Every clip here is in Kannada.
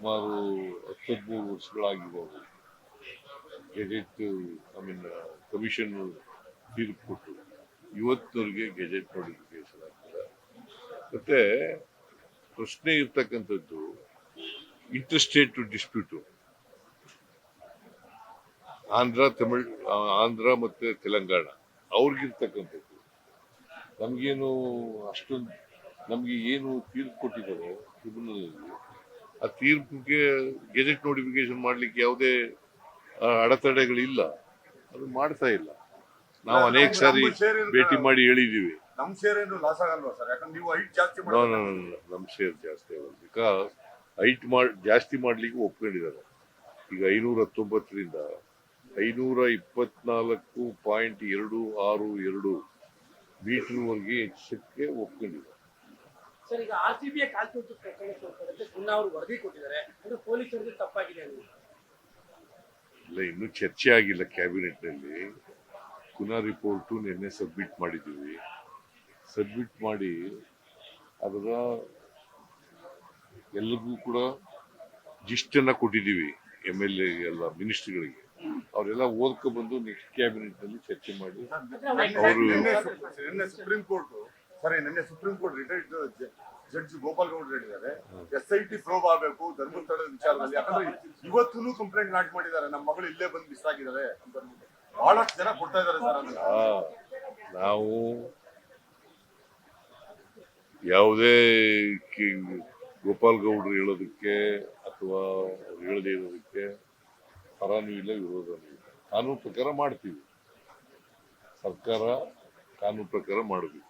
ಸುಮಾರು ಹತ್ತದ್ಮೂರು ವರ್ಷಗಳಾಗಿರ್ಬೋದು. ಗೆಜೆಟ್ ಐ ಮೀನ್ ಕಮಿಷನ್ ತೀರ್ಪು ಕೊಟ್ಟು ಇವತ್ತಿನವರೆಗೆ ಗೆಜೆಟ್ ನೋಟಿಫಿಕೇಶನ್ ಆಗ್ತದೆ ಮತ್ತೆ ಪ್ರಶ್ನೆ ಇರ್ತಕ್ಕಂಥದ್ದು ಇಂಟರ್ಸ್ಟೇಟ್ ಡಿಸ್ಪ್ಯೂಟು ಆಂಧ್ರ, ತಮಿಳ್, ಆಂಧ್ರ ಮತ್ತೆ ತೆಲಂಗಾಣ, ಅವ್ರಿಗಿರ್ತಕ್ಕಂಥದ್ದು. ನಮಗೇನು ಅಷ್ಟೊಂದು, ನಮಗೆ ಏನು ತೀರ್ಪು ಕೊಟ್ಟಿದ್ದಾರೆ ಟ್ರಿಬ್ಯುನಲ್ ಆ ತೀರ್ಪಿಗೆ ಗೆಜೆಟ್ ನೋಟಿಫಿಕೇಶನ್ ಮಾಡ್ಲಿಕ್ಕೆ ಯಾವುದೇ ಅಡೆತಡೆಗಳಿಲ್ಲ. ಅದು ಮಾಡ್ತಾ ಇಲ್ಲ. ನಾವು ಅನೇಕ ಸಾರಿ ಭೇಟಿ ಮಾಡಿ ಹೇಳಿದೀವಿ ನಮ್ಮ ಶೇರ್ ಏನು ಲಾಸ್ ಆಗಲ್ವಾ ಸರ್ ಯಾಕಂದ್ರೆ ನೀವು ಹೈಟ್ ಜಾಸ್ತಿ ನಮ್ಮ ಶೇರ್ ಜಾಸ್ತಿ ಬಿಕಾಸ್ ಹೈಟ್ ಮಾಡಿ ಜಾಸ್ತಿ ಮಾಡ್ಲಿಕ್ಕೆ ಒಪ್ಕೊಂಡಿದ್ದಾರೆ. ಈಗ ಐನೂರ ಹತ್ತೊಂಬತ್ತರಿಂದ ಐನೂರ ಇಪ್ಪತ್ನಾಲ್ಕು ಪಾಯಿಂಟ್ ಎರಡು ಆರು ಎರಡು ಮೀಟರ್ವರೆಗೆ ಹೆಚ್ಚಕ್ಕೆ ಒಪ್ಕೊಂಡಿದ್ದಾರೆ. ಸರ್ ಈಗ ಆರ್ ಸಿ ಬಿ ಕಾಲ್ತುಂಟು ಪ್ರಕರಣ ಸಂಬಂಧಪಟ್ಟಂತೆ ಪುನಃ ಅವರು ವರದಿ ಕೊಟ್ಟಿದ್ದಾರೆ. ಅಂದ್ರೆ ಪೊಲೀಸರಿಗೆ ತಪ್ಪಾಗಿದೆ ಅಂತ. ಇಲ್ಲ ಇನ್ನೂ ಚರ್ಚೆ ಆಗಿಲ್ಲ ಕ್ಯಾಬಿನೆಟ್ನಲ್ಲಿ ಪುನಃ ರಿಪೋರ್ಟು ನಿನ್ನೆ ಸಬ್ಮಿಟ್ ಮಾಡಿದ್ದೀವಿ. ಸಬ್ಮಿಟ್ ಮಾಡಿ ಅದರ ಎಲ್ರಿಗೂ ಕೂಡ ಜಿಸ್ಟನ್ನ ಕೊಟ್ಟಿದ್ದೀವಿ ಎಂ ಎಲ್ ಎ ಎಲ್ಲ ಮಿನಿಸ್ಟ್ರಿಗಳಿಗೆ. ಅವರೆಲ್ಲ ಓದ್ಕೊ ಬಂದು ನೆಕ್ಸ್ಟ್ ಕ್ಯಾಬಿನೆಟ್ನಲ್ಲಿ ಚರ್ಚೆ ಮಾಡಿ ಅವರು ನಿನ್ನೆ ಸುಪ್ರೀಂ ಕೋರ್ಟ್ ಸರಿ ನಿನ್ನೆ supreme court retired judge Gopal ಗೌಡ್ರು ಹೇಳಿದ್ದಾರೆ. ಎಸ್ ಐ ಟಿ ಪ್ರೋಬ್ ಆಗಬೇಕು ಧರ್ಮಸ್ಥಳದ ವಿಚಾರದಲ್ಲಿ. ಯಾಕಂದ್ರೆ ಇವತ್ತೂ ಕಂಪ್ಲೇಂಟ್ ಲಾಂಚ್ ಮಾಡಿದ್ದಾರೆ. ನಮ್ಮ ಮಗಳು ಇಲ್ಲೇ ಬಂದು ಮಿಸ್ ಆಗಿದ್ದಾರೆ. ಬಹಳಷ್ಟು ಜನ ಕೊಡ್ತಾ ಇದ್ದಾರೆ ಸರ್ ನಾವು ಯಾವುದೇ ಕಿ- ಗೋಪಾಲ್ ಗೌಡ್ರು ಹೇಳೋದಕ್ಕೆ ಅಥವಾ ಹೇಳದೇ ಇರೋದಕ್ಕೆ ಪರಾನು ಇಲ್ಲ ವಿರೋಧನೂ ಇಲ್ಲ. ಕಾನೂನು ಪ್ರಕಾರ ಮಾಡ್ತೀವಿ. ಸರ್ಕಾರ ಕಾನೂನು ಪ್ರಕಾರ ಮಾಡಬೇಕು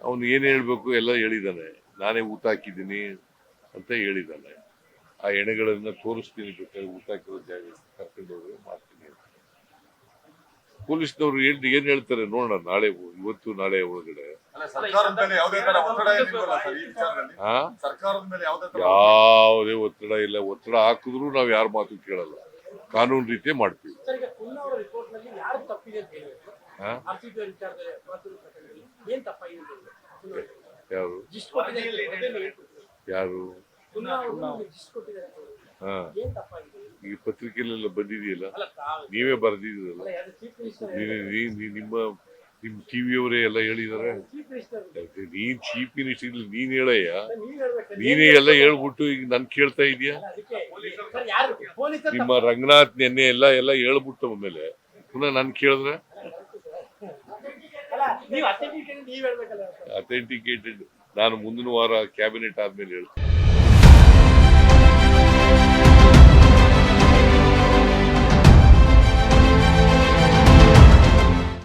ಅವನು ಏನು ಹೇಳಬೇಕು ಎಲ್ಲ ಹೇಳಿದಾನೆ. ನಾನೇ ಊಟ ಹಾಕಿದ್ದೀನಿ ಅಂತ ಹೇಳಿದ್ದಾನೆ ಆ ಎಣೆಗಳನ್ನು ತೋರಿಸ್ತೀನಿ ಬೇಕಾದ್ರೆ ಊಟ ಹಾಕಿರೋ ಜಾಗ ಕರ್ಕೊಂಡು ಹೋಗಿ ಮಾಡ್ತೀನಿ ಪೊಲೀಸ್ನವರು ಪೊಲೀಸ್ನವ್ರು ಏನ್ ಏನ್ ಹೇಳ್ತಾರೆ ನೋಡೋಣ ನಾಳೆ ಇವತ್ತು ನಾಳೆ ಒಳಗಡೆ. ಯಾವುದೇ ಒತ್ತಡ ಇಲ್ಲ. ಒತ್ತಡ ಹಾಕಿದ್ರು ನಾವು ಯಾರ ಮಾತು ಕೇಳಲ್ಲ. ಕಾನೂನು ರೀತಿ ಮಾಡ್ತೀವಿ. ಏನ್ ಯಾರು. ಯಾರು? ಹಾ. ಈ ಪತ್ರಿಕೆಲೆಲ್ಲ ಬಂದಿದೆಯಲ್ಲ? ನೀವೇ ಬರೆದಿದ್ದೀರಲ್ಲ? ನಿಮ್ಮ ನಿಮ್ ಟಿವಿಯವರೇ ಎಲ್ಲ ಹೇಳಿದಾರೆ? ನೀನ್ ಚೀಫ್ ಮಿನಿಸ್ಟರ್ ನೀನ್ ಹೇಳಯ್ಯ? ನೀನೇ ಎಲ್ಲ ಹೇಳ್ಬಿಟ್ಟು ಈಗ ನನ್ ಕೇಳ್ತಾ ಇದೀಯಾ? ಸರ್ ಯಾರು? ಪೊಲೀಸರು ನಿಮ್ಮ ರಂಗನಾಥ್ ನೆನ್ನೆ ಎಲ್ಲ ಎಲ್ಲ ಹೇಳ್ಬಿಟ್ಟು ಮೇಲೆ. ಪುನಃ ನನ್ ಕೇಳಿದ್ರೆ ಅಲ್ಲ ನೀವು ಅಥೆಂಟಿಕೇಟ್ ನೀವ್ ಹೇಳ್ಬೇಕಲ್ಲ ಅಥೆಂಟಿಕೇಟೆಡ್ ನಾನು ಮುಂದಿನ ವಾರ ಕ್ಯಾಬಿನೆಟ್ ಆದ್ಮೇಲೆ ಹೇಳ್ತೀನಿ.